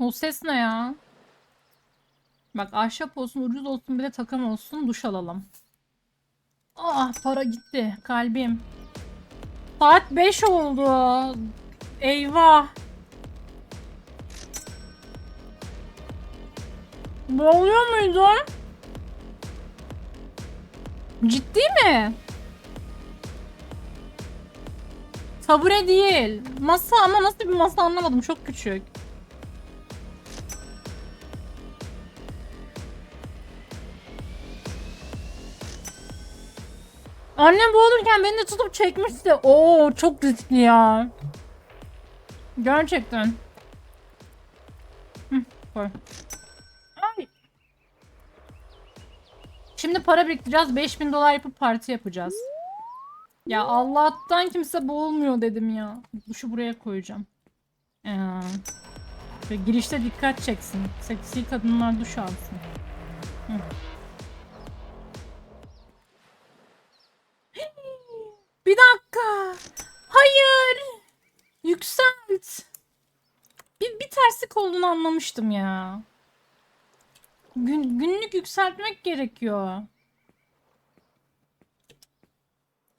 O ses ne ya? Bak ahşap olsun, ucuz olsun bir de takım olsun, duş alalım. Ah para gitti kalbim. Saat 5 oldu. Eyvah. Boğuluyor muydun? Ciddi mi? Tabure değil. Masa ama nasıl bir masa anlamadım. Çok küçük. Annem boğulurken beni de tutup çekmişti. Oo çok riskli ya. Gerçekten. Hı, koy. Ay. Şimdi para biriktireceğiz. 5000 dolar yapıp parti yapacağız. Ya Allah'tan kimse boğulmuyor dedim ya. Duşu buraya koyacağım. Ee, girişte dikkat çeksin. Seksi kadınlar duş alsın. Hı. Olduğunu anlamıştım ya. Gün, günlük yükseltmek gerekiyor.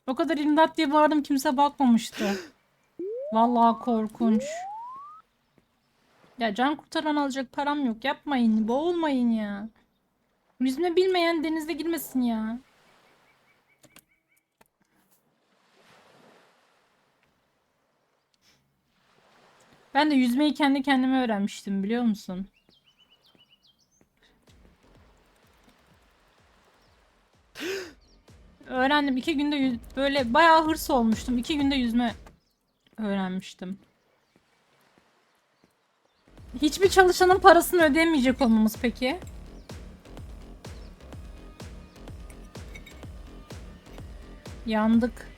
O kadar imdat diye bağırdım kimse bakmamıştı. Vallahi korkunç. Ya can kurtaran alacak param yok. Yapmayın. Boğulmayın ya. Yüzme bilmeyen denize girmesin ya. Ben de yüzmeyi kendi kendime öğrenmiştim biliyor musun? Öğrendim. iki günde yüz- böyle bayağı hırs olmuştum. İki günde yüzme öğrenmiştim. Hiçbir çalışanın parasını ödemeyecek olmamız peki? Yandık.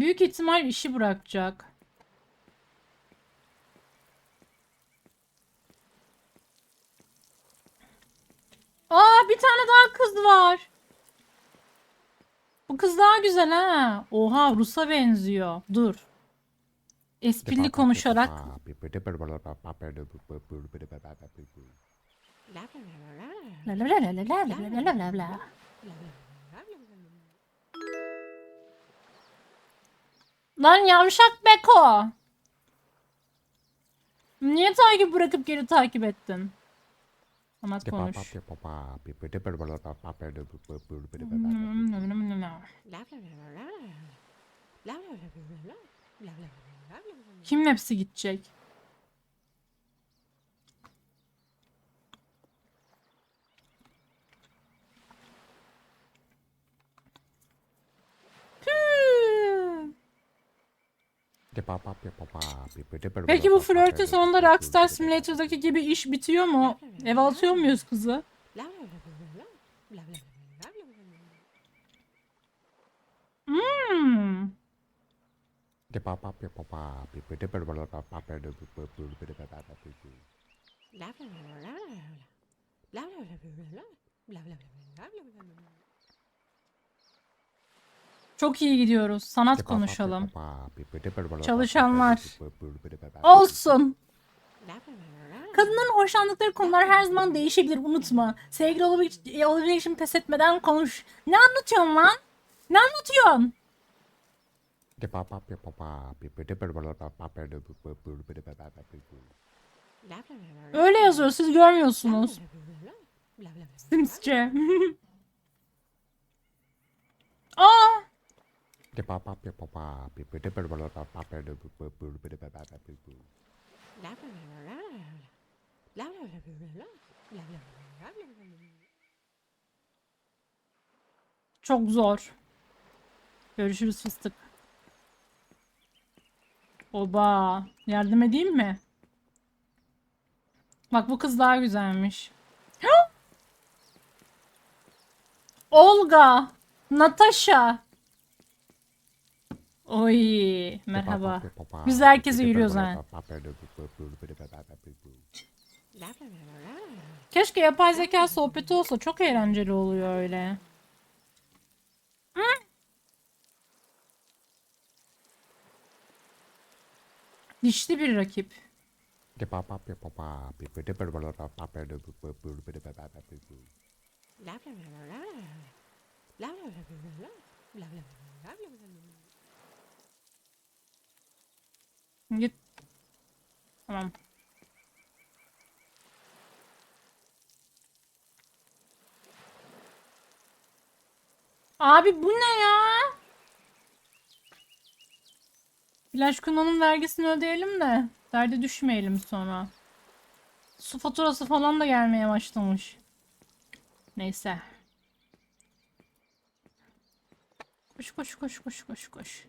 Büyük ihtimal işi bırakacak. Aa bir tane daha kız var. Bu kız daha güzel ha. Oha Rus'a benziyor. Dur. Esprili konuşarak la la la la la la la la la la la. Lan yavşak Beko. Niye takip bırakıp geri takip ettin? Konuş. Kim hepsi gidecek? Püh. Peki bu flörtün sonunda Rockstar Simulator'daki gibi iş bitiyor mu? Ev atıyor muyuz kızı? Hmm. Çok iyi gidiyoruz. Sanat konuşalım. Çalışanlar. Olsun. Kadınların hoşlandıkları konular her zaman değişebilir unutma. Sevgili olabilmek, olabilmek için pes etmeden konuş. Ne anlatıyorsun lan? Ne anlatıyorsun? Öyle yazıyor siz görmüyorsunuz. Simsçe. Aa! Çok zor. Görüşürüz fıstık. Oba. Yardım edeyim mi? Bak bu kız daha güzelmiş. Olga. Natasha. Oy merhaba. Biz de herkese yürüyoruz ha. Keşke yapay zeka sohbeti olsa çok eğlenceli oluyor öyle. Dişli bir rakip. Git. Tamam. Abi bu ne ya? Flash Kuna'nın vergisini ödeyelim de derde düşmeyelim sonra. Su faturası falan da gelmeye başlamış. Neyse. Koş koş koş koş koş koş.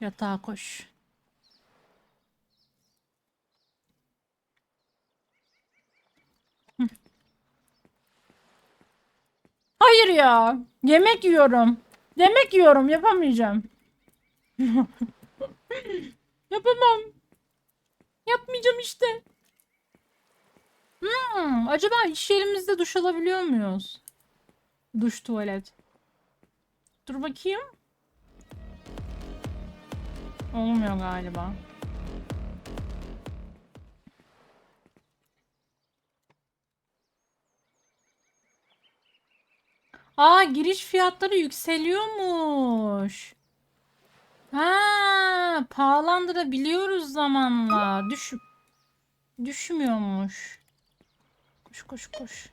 Yatağa koş. Hayır ya. Yemek yiyorum. Yemek yiyorum. Yapamayacağım. Yapamam. Yapmayacağım işte. Hmm, acaba iş yerimizde duş alabiliyor muyuz? Duş tuvalet. Dur bakayım. Olmuyor galiba. Aa giriş fiyatları yükseliyormuş. Ha, pahalandırabiliyoruz zamanla. Düş düşmüyormuş. Koş koş koş.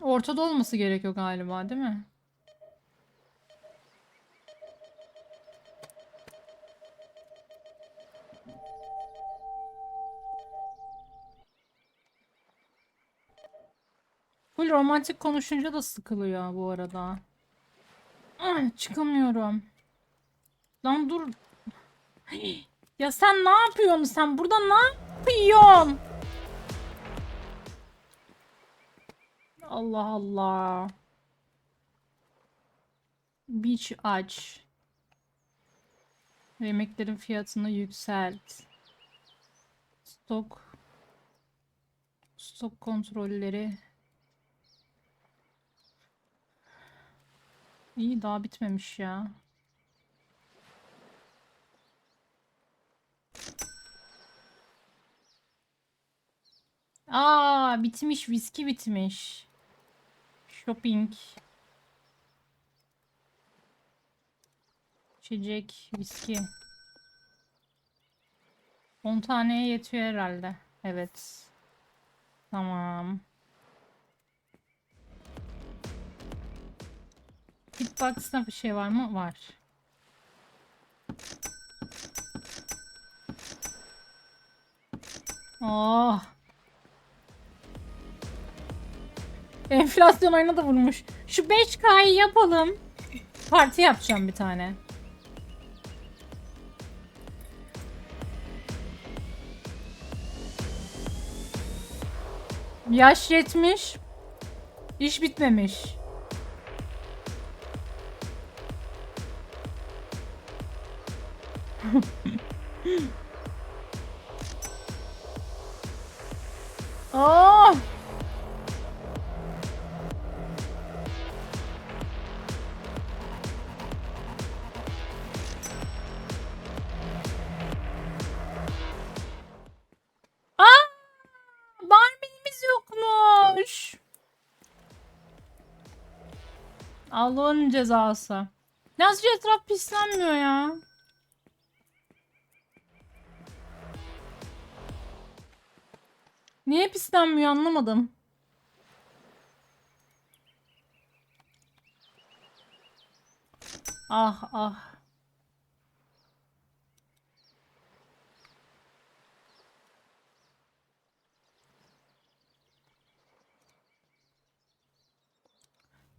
Ortada olması gerekiyor galiba, değil mi? Full romantik konuşunca da sıkılıyor bu arada. Ay, çıkamıyorum. Lan dur. Ya sen ne yapıyorsun sen? Burada ne yapıyorsun? Allah Allah. Beach aç. Yemeklerin fiyatını yükselt. Stok. Stok kontrolleri. İyi daha bitmemiş ya. Aa bitmiş viski bitmiş. Shopping. İçecek viski. 10 taneye yetiyor herhalde. Evet. Tamam. Hitbox'ta bir şey var mı? Var. Oh. Enflasyon oyuna da vurmuş. Şu 5K'yı yapalım. Parti yapacağım bir tane. Yaş yetmiş. İş bitmemiş. Aa! Allah'ın cezası. Nazcı etraf pislenmiyor ya. Niye pislenmiyor anlamadım. Ah ah.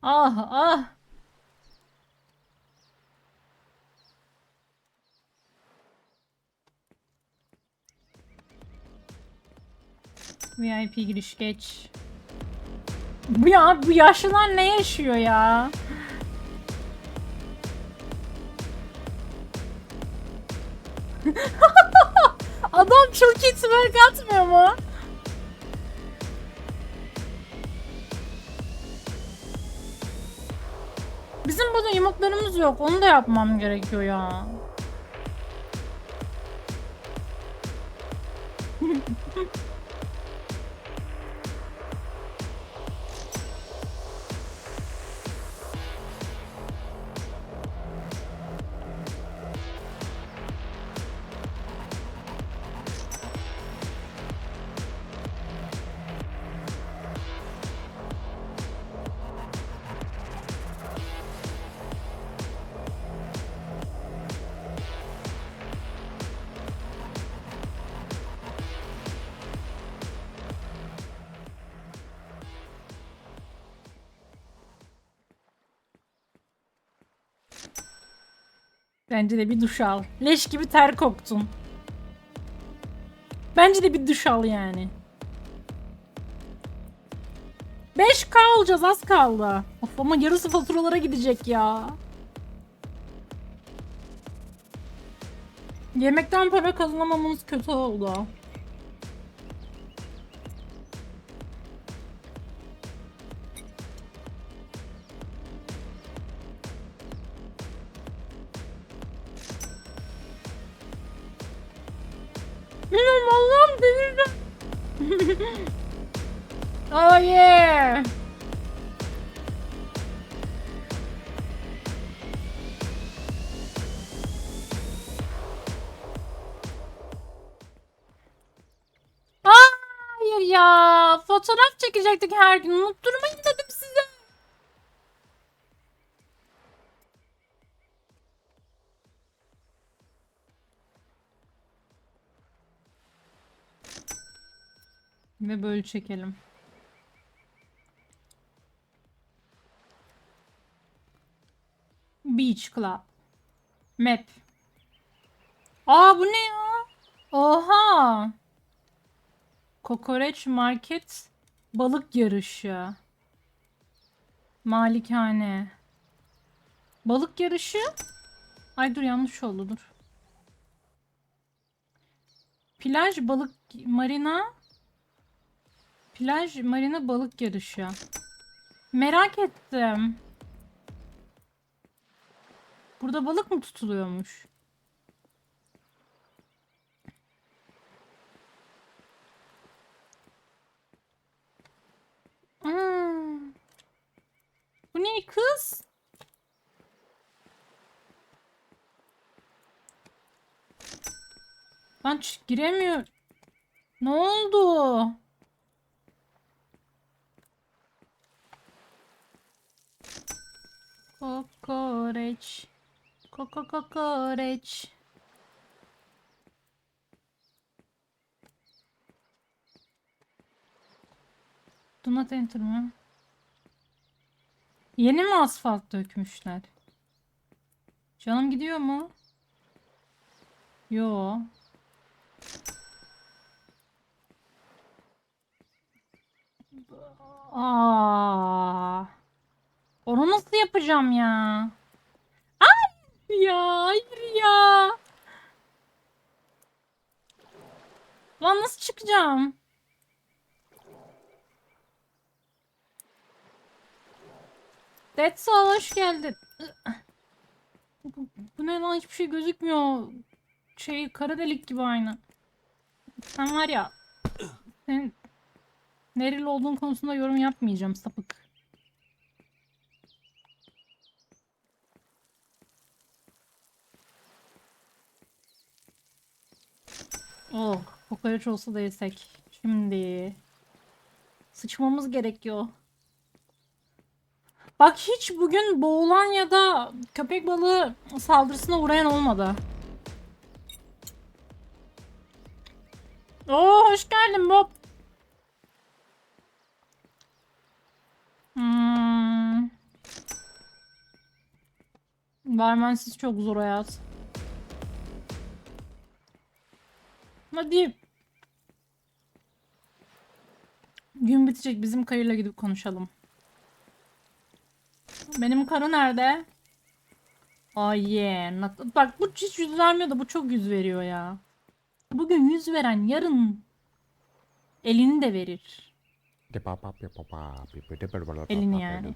Ah ah. VIP giriş geç. Bu ya bu yaşlılar ne yaşıyor ya? Adam çok iyi twerk atmıyor mu? Bizim burada emote'larımız yok. Onu da yapmam gerekiyor ya. Bence de bir duş al. Leş gibi ter koktun. Bence de bir duş al yani. 5K olacağız az kaldı. Of ama yarısı faturalara gidecek ya. Yemekten para kazanamamamız kötü oldu. oh yeah. Hayır ya. Fotoğraf çekecektik her gün. Unutturmayın Ve böyle çekelim. Beach Club. Map. Aa bu ne ya? Oha. Kokoreç Market balık yarışı. Malikane. Balık yarışı. Ay dur yanlış oldu dur. Plaj balık marina. Plaj marina balık yarışı. Merak ettim. Burada balık mı tutuluyormuş? Hmm. Bu ne kız? Ben giremiyorum. Ne oldu? Kokoreç. Koko kokoreç. Do not enter mı? Yeni mi asfalt dökmüşler? Canım gidiyor mu? Yo. Aa. Onu nasıl yapacağım ya? Ay ya, hayır ya. Lan nasıl çıkacağım? That's all hoş geldin. Bu, bu ne lan hiçbir şey gözükmüyor. Şey kara delik gibi aynı. Sen var ya. Senin nereli olduğun konusunda yorum yapmayacağım sapık. Oh, kokoreç olsa da yesek. Şimdi sıçmamız gerekiyor. Bak hiç bugün boğulan ya da köpek balığı saldırısına uğrayan olmadı. Oo hoş geldin Bob. Hmm. Barmensiz çok zor hayat. Hadi. Gün bitecek bizim kayıyla gidip konuşalım. Benim karı nerede? Ay yeah. Bak bu hiç yüz vermiyor da bu çok yüz veriyor ya. Bugün yüz veren yarın elini de verir. Elini yani.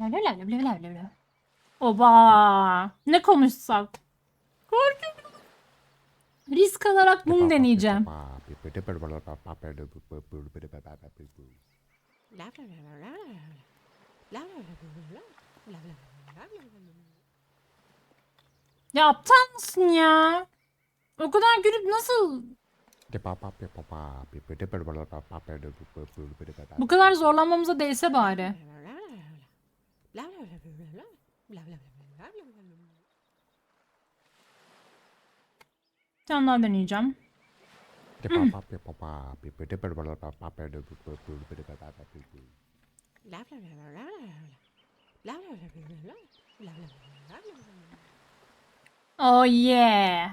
La la la la la la la la. Oba! Ne konuşsak? Korkuyorum. Risk alarak bunu deneyeceğim. Ya aptal mısın ya? O kadar gülüp nasıl bu kadar zorlanmamıza değse bari. Bir tane daha deneyeceğim. Oh yeah.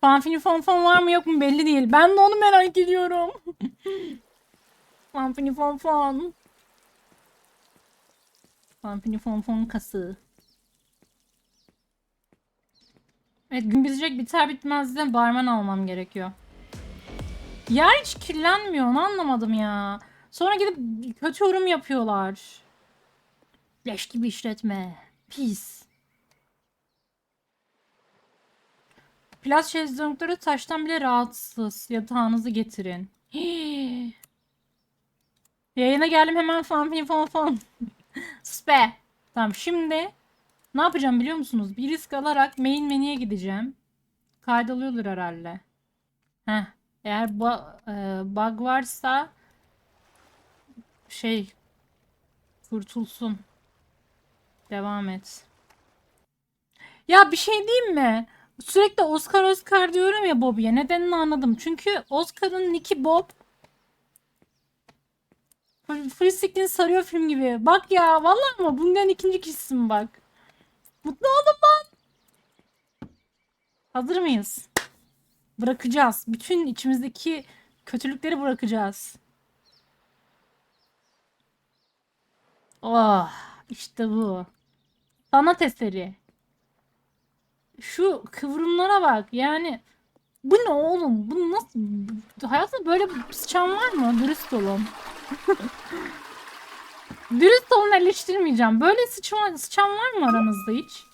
Fanfini fon fon var mı yok mu belli değil. Ben de onu merak ediyorum. Fanfini fon fon. Fanfini fon fon kası. Evet gün bitecek biter bitmez de barmen almam gerekiyor. Yer hiç kirlenmiyor onu anlamadım ya. Sonra gidip kötü yorum yapıyorlar. Leş gibi işletme. Pis. Plaj şezlongları taştan bile rahatsız. Yatağınızı getirin. Hii. Yayına geldim hemen fan fin fan fan. Sus be. Tamam şimdi ne yapacağım biliyor musunuz? Bir risk alarak main menüye gideceğim. Kaydalıyordur herhalde. Heh. Eğer ba- e, bug varsa şey kurtulsun. Devam et. Ya bir şey diyeyim mi? Sürekli Oscar Oscar diyorum ya Bobby'ye. Nedenini anladım. Çünkü Oscar'ın Nicky Bob Free Stick'in sarıyor film gibi. Bak ya vallahi ama bundan ikinci kişisin bak. Mutlu oldum lan. Hazır mıyız? Bırakacağız. Bütün içimizdeki kötülükleri bırakacağız. Oh, işte bu. Sanat eseri. Şu kıvrımlara bak. Yani bu ne oğlum? Bu nasıl? Hayatında böyle bir sıçan var mı? Dürüst olun. Dürüst olun eleştirmeyeceğim. Böyle sıçan, sıçan var mı aranızda hiç?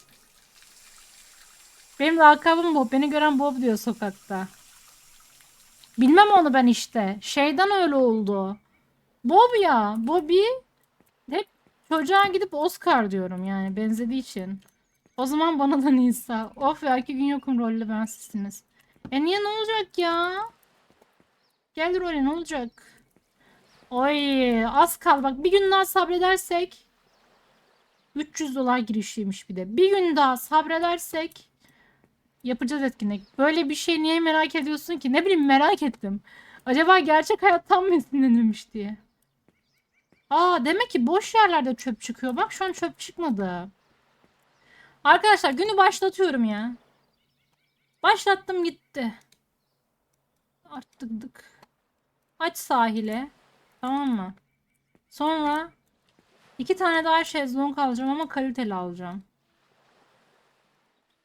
Benim lakabım Bob. Beni gören Bob diyor sokakta. Bilmem onu ben işte. Şeyden öyle oldu. Bob ya. Bobby hep çocuğa gidip Oscar diyorum yani benzediği için. O zaman bana da Nisa. Of ya iki gün yokum rolle ben sizsiniz. E niye ne olacak ya? Gel role ne olacak? Oy az kal bak bir gün daha sabredersek 300 dolar girişiymiş bir de. Bir gün daha sabredersek yapacağız etkinlik. Böyle bir şey niye merak ediyorsun ki? Ne bileyim merak ettim. Acaba gerçek hayattan mı esinlenilmiş diye. Aa demek ki boş yerlerde çöp çıkıyor. Bak şu an çöp çıkmadı. Arkadaşlar günü başlatıyorum ya. Başlattım gitti. Arttık. Aç sahile. Tamam mı? Sonra iki tane daha şezlong alacağım ama kaliteli alacağım.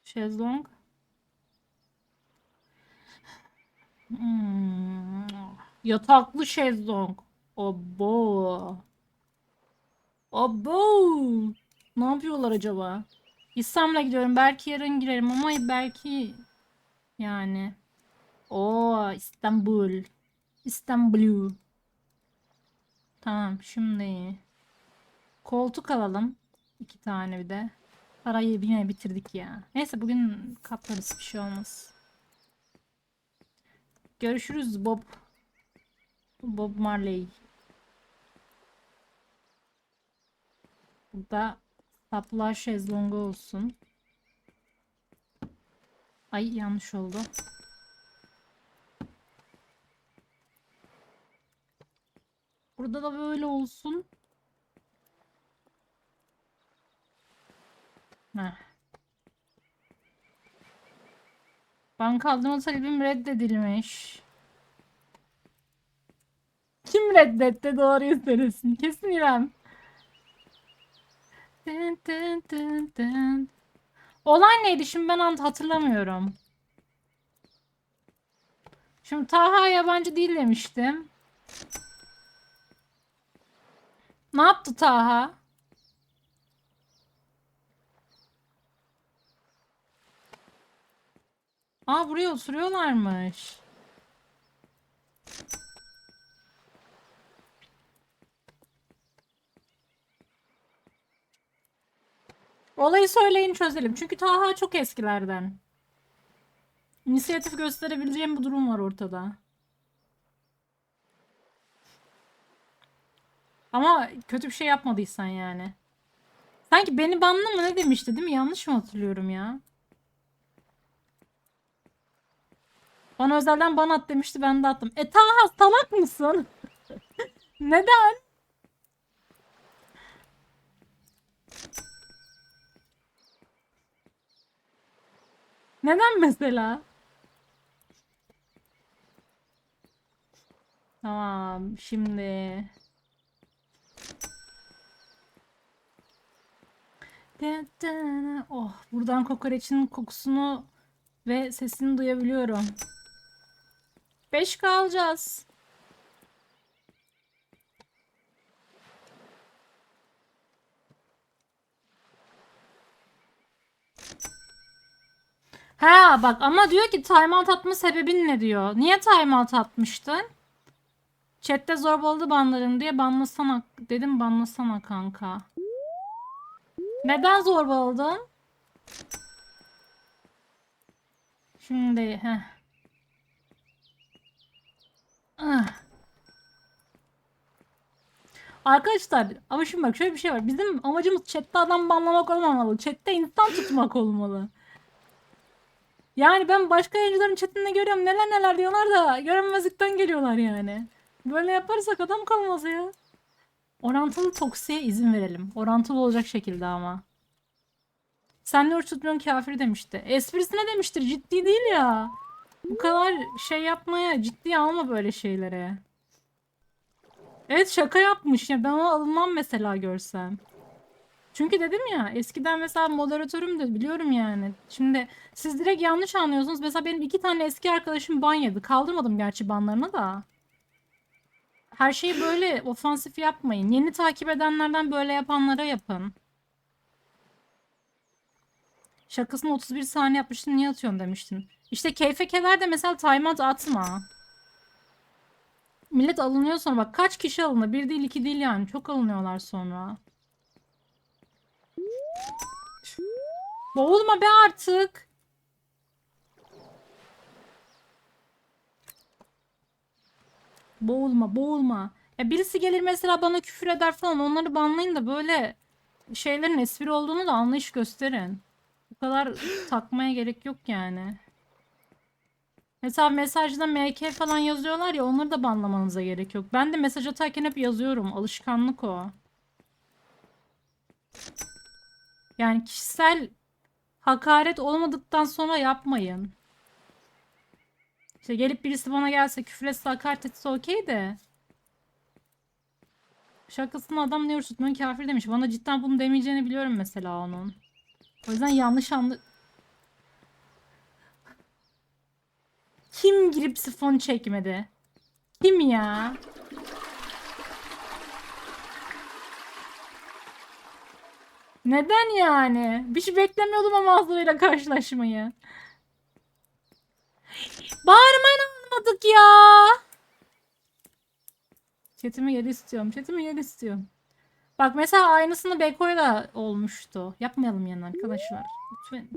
Şezlong. Hmm. Yataklı şezlong. Abo. Abo. Ne yapıyorlar acaba? İstanbul'a gidiyorum. Belki yarın girerim ama belki yani. O İstanbul. İstanbul. Tamam şimdi koltuk alalım. iki tane bir de. Parayı yine bitirdik ya. Neyse bugün katlarız bir şey olmaz. Görüşürüz Bob. Bob Marley. Burada saplar şezlongu olsun. Ay yanlış oldu. Burada da böyle olsun. Heh. Ben kaldırma talebim reddedilmiş. Kim reddetti doğruyu söylesin. Kesin İrem. Dın dın dın dın. Olay neydi şimdi ben hatırlamıyorum. Şimdi Taha yabancı değil demiştim. Ne yaptı Taha? Aa buraya oturuyorlarmış. Olayı söyleyin çözelim. Çünkü Taha çok eskilerden. İnisiyatif gösterebileceğim bu durum var ortada. Ama kötü bir şey yapmadıysan yani. Sanki beni banla mı ne demişti değil mi? Yanlış mı hatırlıyorum ya? Bana özelden ban at demişti ben de attım. E Taha salak mısın? Neden? Neden mesela? Tamam şimdi. Da da da. Oh buradan kokoreçin kokusunu ve sesini duyabiliyorum. 5 kalacağız. Ha bak ama diyor ki timeout atma sebebin ne diyor. Niye timeout atmıştın? Chat'te zorbaladı banlarım diye banlasana dedim banlasana kanka. Neden zorbaladın? Şimdi heh. Ah. Arkadaşlar ama şimdi bak şöyle bir şey var. Bizim amacımız chatte adam banlamak olmamalı. Chatte insan tutmak olmalı. Yani ben başka yayıncıların chatinde görüyorum neler neler diyorlar da görünmezlikten geliyorlar yani. Böyle yaparsak adam kalmaz ya. Orantılı toksiye izin verelim. Orantılı olacak şekilde ama. Sen ne tutmuyorsun kafir demişti. Esprisine demiştir ciddi değil ya. Bu kadar şey yapmaya ciddiye alma böyle şeylere. Evet şaka yapmış ya ben ona alınmam mesela görsem. Çünkü dedim ya eskiden mesela moderatörüm de biliyorum yani. Şimdi siz direkt yanlış anlıyorsunuz. Mesela benim iki tane eski arkadaşım ban yedi. Kaldırmadım gerçi banlarını da. Her şeyi böyle ofansif yapmayın. Yeni takip edenlerden böyle yapanlara yapın. Şakasını 31 saniye yapmıştın niye atıyorsun demiştin. İşte keyfe keder de mesela timeout atma. Millet alınıyor sonra bak kaç kişi alındı? Bir değil iki değil yani. Çok alınıyorlar sonra. Boğulma be artık. Boğulma, boğulma. Ya birisi gelir mesela bana küfür eder falan onları banlayın da böyle şeylerin espri olduğunu da anlayış gösterin. Bu kadar takmaya gerek yok yani. Mesela mesajda MK falan yazıyorlar ya onları da banlamanıza gerek yok. Ben de mesaj atarken hep yazıyorum. Alışkanlık o. Yani kişisel hakaret olmadıktan sonra yapmayın. İşte gelip birisi bana gelse küfretse hakaret etse okey de. Şakasını adam ne tutmuyor kafir demiş. Bana cidden bunu demeyeceğini biliyorum mesela onun. O yüzden yanlış anlı... Kim girip sifon çekmedi? Kim ya? Neden yani? Bir şey beklemiyordum ama Azra'yla karşılaşmayı. Bağırmayın anlamadık ya. Chatimi geri istiyorum. Chatimi geri istiyorum. Bak mesela aynısını Beko'yla olmuştu. Yapmayalım yani arkadaşlar. Lütfen.